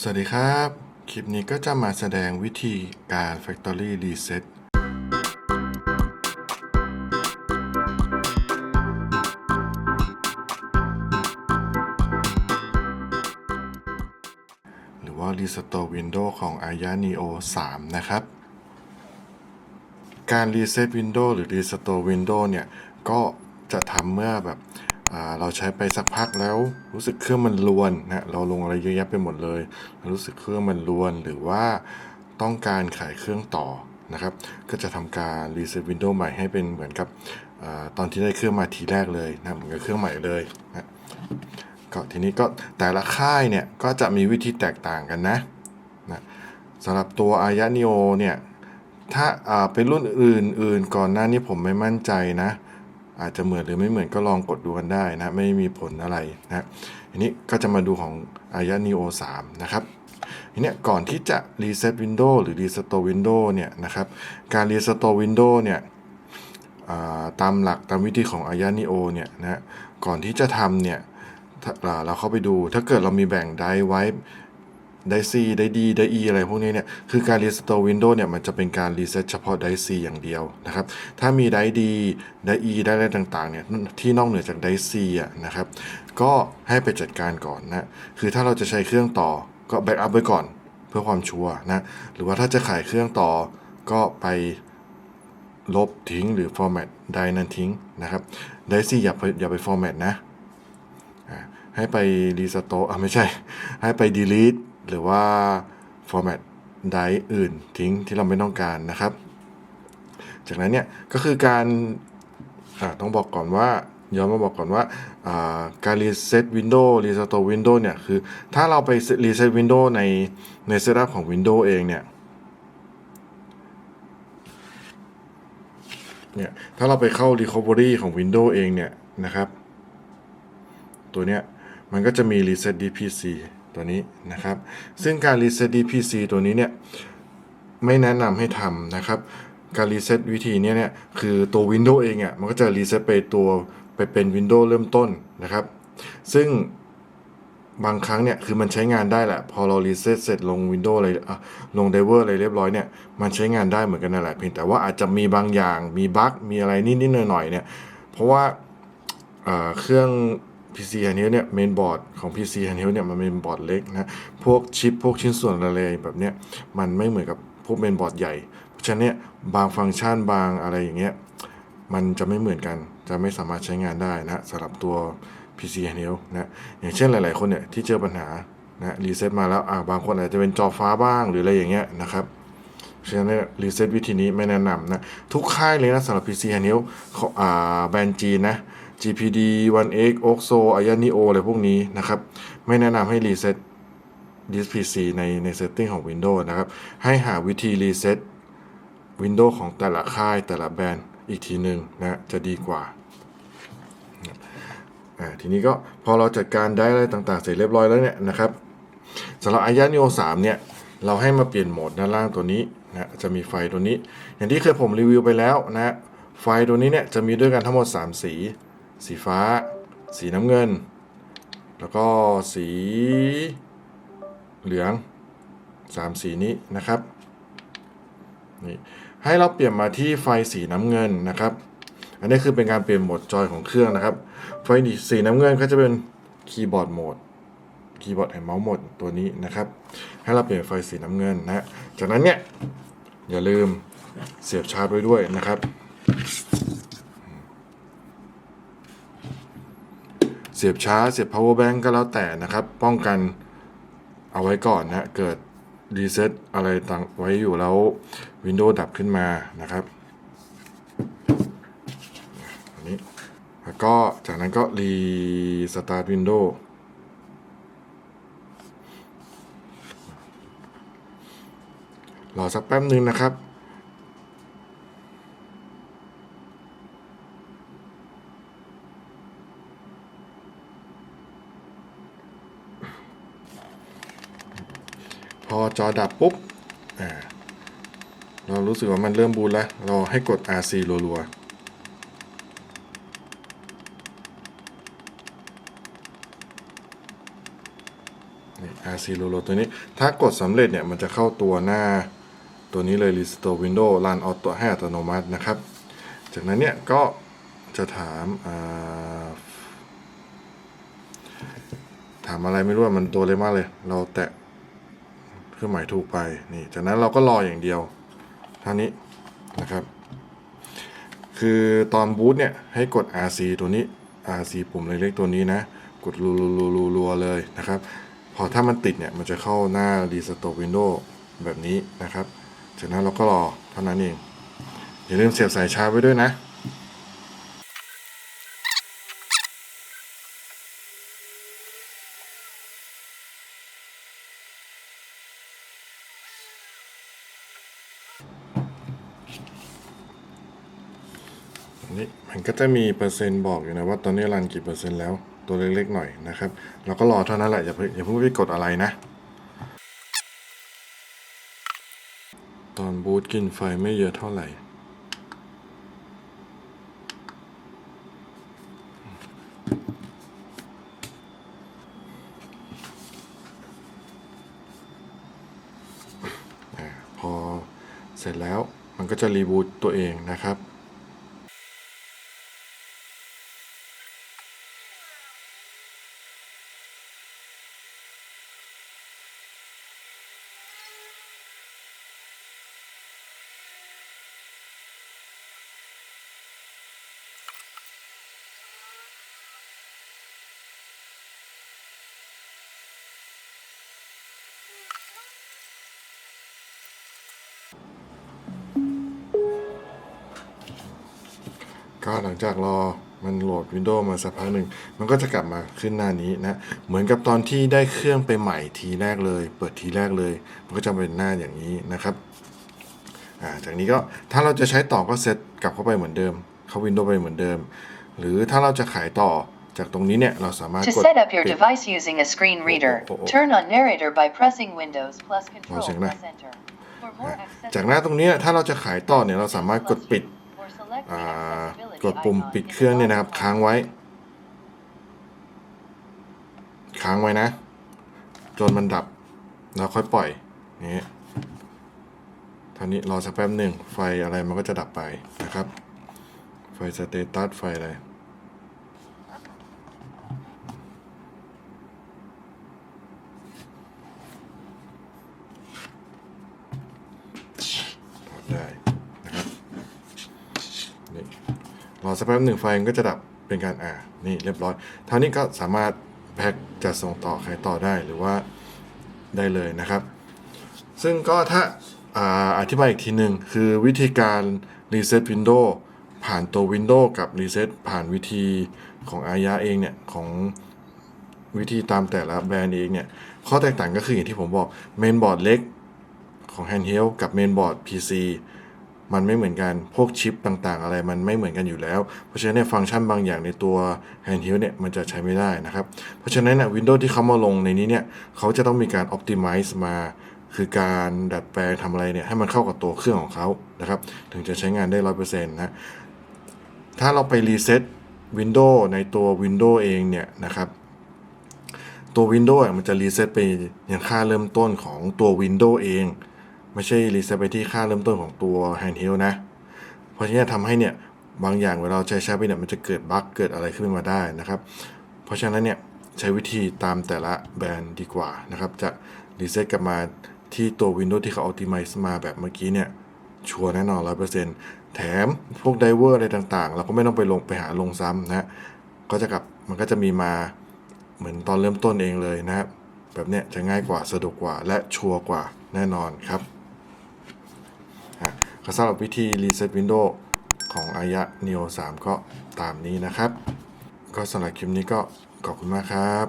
สวัสดีครับ คลิปนี้ก็จะมาแสดงวิธีการ Factory Reset หรือว่า Restore Windows ของ Aya Neo 3 นะครับ การ Reset Windows หรือ Restore Windows เนี่ย ก็จะทำเมื่อแบบ เราใช้ไปสักพักแล้วรู้สึกเครื่องมันรวนนะเราลงอะไรเยอะแยะไปหมดเลยรู้สึกเครื่องมันรวนหรือว่าต้องการขายเครื่องต่อนะครับ ก็จะทำการ Reset Windows ใหม่ให้เป็นเหมือนกับอตอนที่ได้เครื่องมาทีแรกเลยนะเหมือนกับเครื่องใหม่เลยนะก็ทีนี้ก็แต่ละค่ายเนี่ยก็จะมีวิธีแตกต่างกันนะนะสำหรับตัวอายะนิโอเนี่ยถ้าอ่าเป็นรุ่นอื่นๆก่อนหน้านี้ผมไม่มั่นใจนะ อาจจะเหมือนหรือไม่เหมือนก็ลองกดดูกันได้นะ ไม่มีผลอะไรนะทีนี้ก็จะมาดูของอายะนิโอ3นะครับทีนี้ก่อนที่จะ reset Windows หรือ restore Windows เนี่ยนะครับ การ restore Windows เนี่ยตามหลักตามวิธีของอายานิโอเนี่ยนะก่อนที่จะทำเนี่ยเราเข้าไปดูถ้าเกิดเรามีแบ่งไดไว้ ไดซีไดดีไดอีอะไรพวกนี้เนี่ยคือการ restore Windows เนี่ยมันจะเป็นการ reset เฉพาะไดซีอย่างเดียวนะครับถ้ามีไดดีไดอีไดอะไรต่างๆเนี่ยที่นอกเหนือจากไดซีอะนะครับก็ให้ไปจัดการก่อนนะคือถ้าเราจะใช้เครื่องต่อก็แบ็กอัพไว้ก่อนเพื่อความชัวร์นะหรือว่าถ้าจะขายเครื่องต่อก็ไปลบทิ้งหรือ format ใดนั้นทิ้งนะครับไดซี่อย่าไปอย่าไป format นะให้ไป restore อะไม่ใช่ ให้ไป delete หรือว่า format ใดอื่นทิ้งที่เราไม่ต้องการนะครับ จากนั้นเนี่ยก็คือการต้องบอกก่อนว่าย้อนมาบอกก่อนว่าอ่าการ reset Windows restore Windows เนี่ยคือถ้าเราไป reset Windows ในใน setup ของ Windows เองเนี่ยเนี่ยถ้าเราไปเข้า Recovery ของ Windows เองเนี่ยนะครับ ตัวเนี้ยมันก็จะมี Reset DPC ตัวนี้นะครับ ซึ่งการ Reset DPC ตัวนี้เนี่ยไม่แนะนำให้ทำนะครับ การ Reset วิธีนี้เนี่ยคือตัว Windows เองอะมันก็จะ Reset ไปตัวไปเป็น Windows เริ่มต้นนะครับ ซึ่งบางครั้งเนี่ยคือมันใช้งานได้แหละ พอเรารีเซ็ตเสร็จลง Windows อะไรลง Driver อะไรเรียบร้อยเนี่ยมันใช้งานได้เหมือนกันนั่นแหละเพียงแต่ว่าอาจจะมีบางอย่างมีบั๊กมีอะไรนิดๆหน่อยๆเนี่ยเพราะว่าเครื่อง PC ฮันเฮลเนี่ยเมนบอร์ดของ PC ฮันเฮลเนี่ยมันเป็นบอร์ดเล็กนะพวกชิปพวกชิ้นส่วนอะไรแบบเนี้ยมันไม่เหมือนกับพวกเมนบอร์ดใหญ่เพราะฉะนั้นเนี่ยบางฟังก์ชันบางอะไรอย่างเงี้ยมันจะไม่เหมือนกันจะไม่สามารถใช้งานได้นะสำหรับตัว PC handheld นะอย่างเช่นหลาย ๆ คนเนี่ยที่เจอปัญหานะรีเซ็ตมาแล้วอ่าบางคนอาจจะเป็นจอฟ้าบ้างหรืออะไรอย่างเงี้ยนะครับเพราะฉะนั้นรีเซ็ตวิธีนี้ไม่แนะนำนะทุกค่ายเลยนะสำหรับ PC handheld เขาอ่าแบรนด์จีนนะ GPD 1X OXO Ayaneo อะไรพวกนี้นะครับ ไม่แนะนำให้รีเซ็ตดิส PC ในใน setting ของ Windows นะครับ ให้หาวิธีรีเซ็ต Windows ของแต่ละค่ายแต่ละแบรนด์อีกทีหนึ่งนะจะดีกว่าทีนี้ก็พอเราจัดการได้อะไรต่างๆ เสร็จเรียบร้อยแล้วเนี่ยนะครับสำหรับอายะนิโอ3เนี่ยเราให้มาเปลี่ยนโหมดด้านล่างตัวนี้นะจะมีไฟตัวนี้ อย่างที่เคยผมรีวิวไปแล้วนะไฟตัวนี้เนี่ยจะมีด้วยกันทั้งหมด 3 สี สีฟ้า สีน้ำเงิน แล้วก็สีเหลือง 3 สีนี้นะครับนี่ให้เราเปลี่ยนมาที่ไฟสีน้ำเงินนะครับ อันนี้คือเป็นการเปลี่ยนโหมดจอยของเครื่องนะครับ ไฟสีน้ำเงินก็จะเป็นคีย์บอร์ดโหมดคีย์บอร์ดแอนด์เมาส์โหมดตัวนี้นะครับ ให้เราเปลี่ยนไฟสีน้ำเงินนะจากนั้นเนี่ยอย่าลืมเสียบชาร์จไว้ด้วยนะครับ เสียบชาร์จเสียบ power bank ก็แล้วแต่นะครับ ป้องกันเอาไว้ก่อนนะ เกิดรีเซ็ตอะไรต่างไว้อยู่แล้ว Windows ดับขึ้นมานะครับอันนี้แล้วก็จากนั้นก็รีสตาร์ทวินโดว์รอสักแป๊บหนึ่งนะครับ พอจอดับปุ๊บเรารู้สึกว่ามันเริ่มบูตแล้ว เราให้กด RC รัวๆนี่ RC Lolo ตัวนี้ ถ้ากดสำเร็จเนี่ย มันจะเข้าตัวหน้าตัวนี้เลย Restore Window Run Auto ให้อัตโนมัตินะครับ จากนั้นเนี่ยก็จะถาม ถามอะไรไม่รู้มันตัวเล็กมากเลย เราแตะ รื่องหมายถูกไปนี่จากนั้นเราก็รออย่างเดียวเท่านี้นะครับ คือตอนบูตเนี่ยให้กด RC ตัวนี้ RC ปุ่มเล็กๆตัวนี้นะ กดรัวๆๆๆเลยนะครับ พอถ้ามันติดเนี่ยมันจะเข้าหน้า Restore Window แบบนี้นะครับ จากนั้นเราก็รอเท่านั้นเอง อย่าลืมเสียบสายชาร์จไว้ด้วยนะ นี่มัน ก็จะมีเปอร์เซ็นต์บอกอยู่นะว่าตอนนี้รันกี่เปอร์เซ็นต์แล้วตัวเล็กๆหน่อยนะครับเราก็รอเท่านั้นแหละอย่าเพิ่งอย่าเพิ่งไปกดอะไรนะ ตอนบูตกินไฟไม่เยอะเท่าไหร่อาพอเสร็จแล้วมันก็จะรีบูตตัวเองนะครับ ก็หลังจากรอมันโหลด Windows มาสักพักหนึ่ง มันก็จะกลับมาขึ้นหน้านี้นะ เหมือนกับตอนที่ได้เครื่องไปใหม่ทีแรกเลย เปิดทีแรกเลย มันก็จะเป็นหน้าอย่างนี้นะครับอ่าจากนี้ก็ถ้าเราจะใช้ต่อก็เซตกลับเข้าไปเหมือนเดิม เข้า Windows ไปเหมือนเดิม หรือถ้าเราจะขายต่อจากตรงนี้เนี่ยเราสามารถ To กด set up your ปิด device using a screen reader, oh, oh. turn on narrator by pressing Windows plus Control One second, plus Enter. For more จากหน้าตรงนี้ถ้าเราจะขายต่อเนี่ยเราสามารถกดปิด กดปุ่ม icon ปิด in เครื่อง the เนี่ยนะครับ bottom ค้างไว้ ค้างไว้นะ จนมันดับ แล้วค่อยปล่อยอย่างนี้ท่านี้รอสักแป๊บหนึ่งไฟอะไรมันก็จะดับไปนะครับ ไฟสเตตัสไฟอะไร ถอดได้นะครับ นี่รอ สักแป๊บหนึ่งไฟมันก็จะดับเป็นการอ่านี่เรียบร้อยเท่านี้ก็สามารถแพ็คจะส่งต่อใครต่อได้หรือว่าได้เลยนะครับ ซึ่งก็ถ้าอาอธิบายอีกทีหนึ่งคือวิธีการ Reset Windows ผ่านตัว Windows กับ Reset ผ่านวิธีของอายะเองเนี่ย ของวิธีตามแต่ละแบรนด์เองเนี่ย ข้อแตกต่างก็คืออย่างที่ผมบอกเมนบอร์ดเล็กของ handheld กับ mainboard PC มันไม่เหมือนกันพวกชิปต่างๆ อะไรมันไม่เหมือนกันอยู่แล้ว เพราะฉะนั้นฟังก์ชันบางอย่างในตัว handheld เนี่ยมันจะใช้ไม่ได้นะครับ เพราะฉะนั้นเนี่ย Windows ที่เขามาลงในนี้เนี่ยเขาจะต้องมีการ optimize มาคือการดัดแปลงทำอะไรเนี่ยให้มันเข้ากับตัวเครื่องของเขานะครับ ถึงจะใช้งานได้100%นต์นะ ถ้าเราไปรีเซ็ต Windows ในตัว Windows เองเนี่ยนะครับ ตัว Windows มันจะรีเซ็ตไปยังค่าเริ่มต้นของตัว Windows เอง ไม่ใช่รีเซ็ตไปที่ค่าเริ่มต้นของตัว handheld นะ เพราะฉะนั้นทำให้เนี่ยบางอย่างเวลาใช้ใช้ไปเนี่ยมันจะเกิดบั๊กเกิดอะไรขึ้นมาได้นะครับ เพราะฉะนั้นเนี่ยใช้วิธีตามแต่ละแบรนด์ดีกว่านะครับ จะรีเซ็ตกลับมาที่ตัว Windows ที่เขา optimize มาแบบเมื่อกี้เนี่ยชัวร์แน่นอน100%แถมพวกไดเวอร์อะไรต่างๆ เราก็ไม่ต้องไปลงไปหาลงซ้ำนะก็จะกลับมันก็จะมีมาเหมือนตอนเริ่มต้นเองเลยนะครับแบบเนี้ยจะง่ายกว่าสะดวกกว่าและชัวร์กว่าแน่นอนครับ ก็สำหรับวิธีรีเซ็ตวินโดว์ของอายะ Neo 3 ก็ตามนี้นะครับ ก็สำหรับคลิปนี้ก็ขอบคุณมากครับ